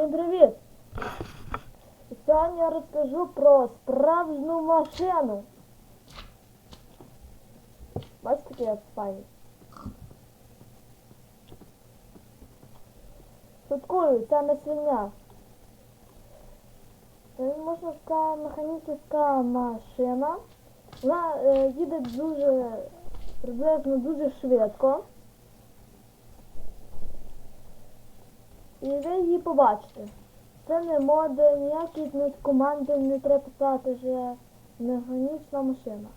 Всім привіт! Сьогодні я розкажу про справжню машину. Бачите, я файний? Шуткую, це не свиня. Це можна сказати механічна машина. Вона е, їде дуже приблизно дуже швидко. І ви її побачите. Це не моди, ніякі команди не треба писати, що механічна машина.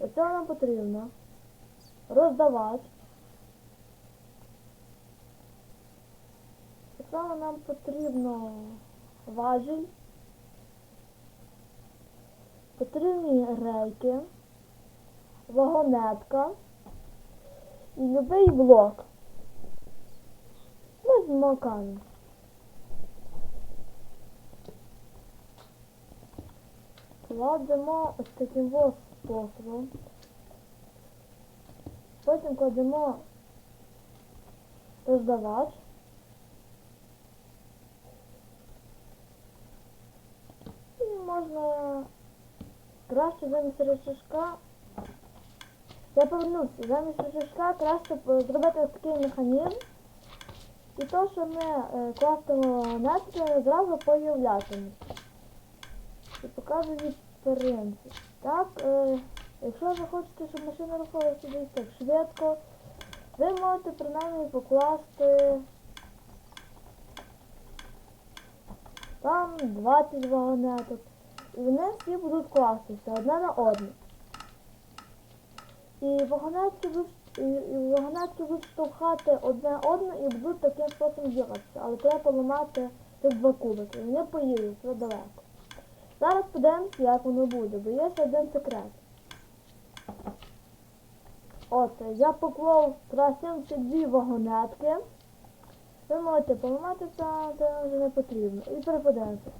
Для цього нам потрібно роздавати. Для цього нам потрібно важіль. Потрібні рейки, вагонетка і любий блок. Без макану. Кладемо ось таким ось способом. Потім кладемо роздавач. І можна краще замість речашка. Я повернувся. Замість речашка краще п- зробити ось такий механізм. І то, що ми е, кластимо нетки, зразу появлятиме. І покажу принцип. Так, е, якщо ви хочете, щоб машина рухалася десь так швидко, ви можете принаймні покласти там 20 вагонеток. І вони всі будуть кластися одне на одне. І вагонетки будуть, і, і вагонетки будуть штовхати одне одне і будуть таким способом ділатися. Але треба поламати цих два кубики. Вони поїдуть все далеко. Зараз подивимося, як воно буде, бо є ще один секрет. От, я поклав якраз 72 вагонетки. Ви можете поламати це, це вже не потрібно. І переподивимося.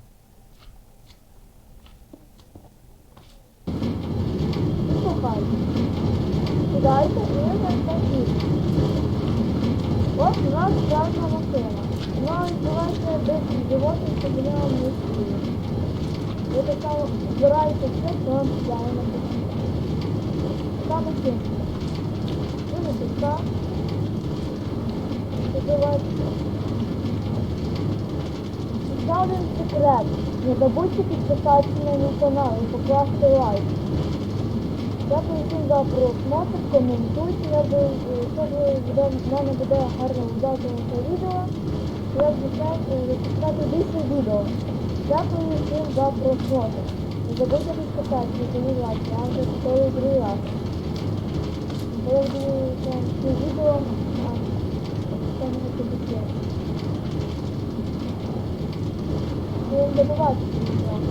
І слухайте. Сідайте і ви зайдете. От у нас справжня машина. Вона відбувається десь животних, не сіли. Ви так само збираєте все, що вам сідає на машину. Така машинка. Ви не піска. Забивайте. Ще один секрет. Не забудьте підписатися на мій канал і покласти лайк. Дякую всім за просмотр, коментуйте, я би, е, якщо буде, гарно вдати це відео, я обіцяю випускати більше відео. Дякую всім за просмотр. Не забудьте підписатися, мій лайк, я вже готовий другий раз. Я буду це це відео, а це не буде. Забувайте, що